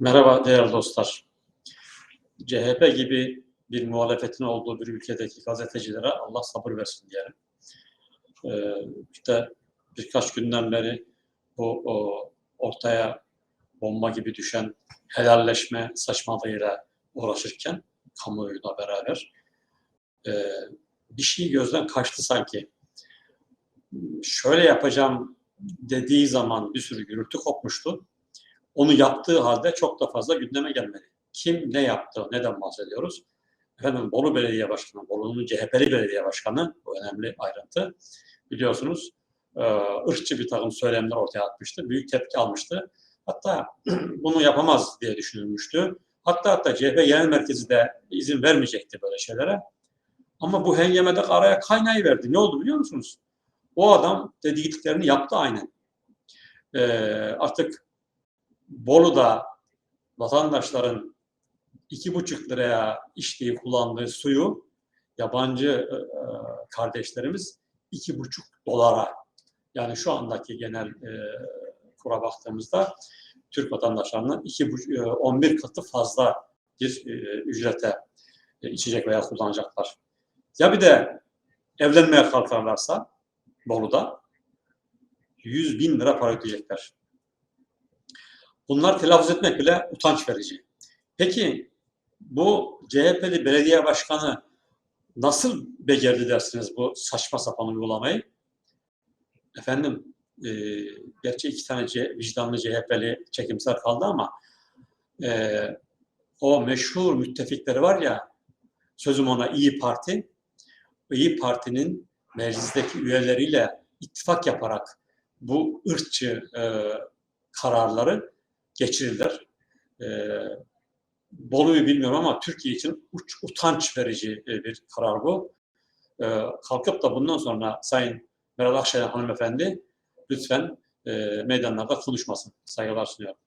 Merhaba değerli dostlar. CHP gibi bir muhalefetin olduğu bir ülkedeki gazetecilere Allah sabır versin diyelim. Ee, işte birkaç günden beri bu o, ortaya bomba gibi düşen helalleşme saçmalığıyla uğraşırken kamuoyuyla beraber e, bir şey gözden kaçtı sanki. Şöyle yapacağım dediği zaman bir sürü gürültü kopmuştu onu yaptığı halde çok da fazla gündeme gelmedi. Kim ne yaptı, neden bahsediyoruz? Efendim Bolu Belediye Başkanı, Bolu'nun CHP'li belediye başkanı, bu önemli ayrıntı. Biliyorsunuz e, ırkçı bir takım söylemler ortaya atmıştı. Büyük tepki almıştı. Hatta bunu yapamaz diye düşünülmüştü. Hatta hatta CHP Genel Merkezi de izin vermeyecekti böyle şeylere. Ama bu hengamede araya kaynayı verdi. Ne oldu biliyor musunuz? O adam dediklerini yaptı aynen. E, artık Bolu'da vatandaşların iki buçuk liraya içtiği kullandığı suyu yabancı e, kardeşlerimiz iki buçuk dolara yani şu andaki genel e, kura baktığımızda Türk vatandaşlarının iki e, 11 katı fazla bir e, ücrete e, içecek veya kullanacaklar. Ya bir de evlenmeye kalkarlarsa Bolu'da 100 bin lira para ödeyecekler. Bunlar telaffuz etmek bile utanç verici. Peki bu CHP'li belediye başkanı nasıl becerdi dersiniz bu saçma sapan uygulamayı? Efendim, e, gerçi iki tane C, vicdanlı CHP'li çekimsel kaldı ama e, o meşhur müttefikleri var ya, sözüm ona İyi Parti, İyi Parti'nin meclisteki üyeleriyle ittifak yaparak bu ırkçı e, kararları geçirirler. E, Bolu'yu bilmiyorum ama Türkiye için uç, utanç verici bir karar bu. E, kalkıp da bundan sonra Sayın Meral Akşener hanımefendi lütfen e, meydanlarda konuşmasın. Saygılar sunuyorum.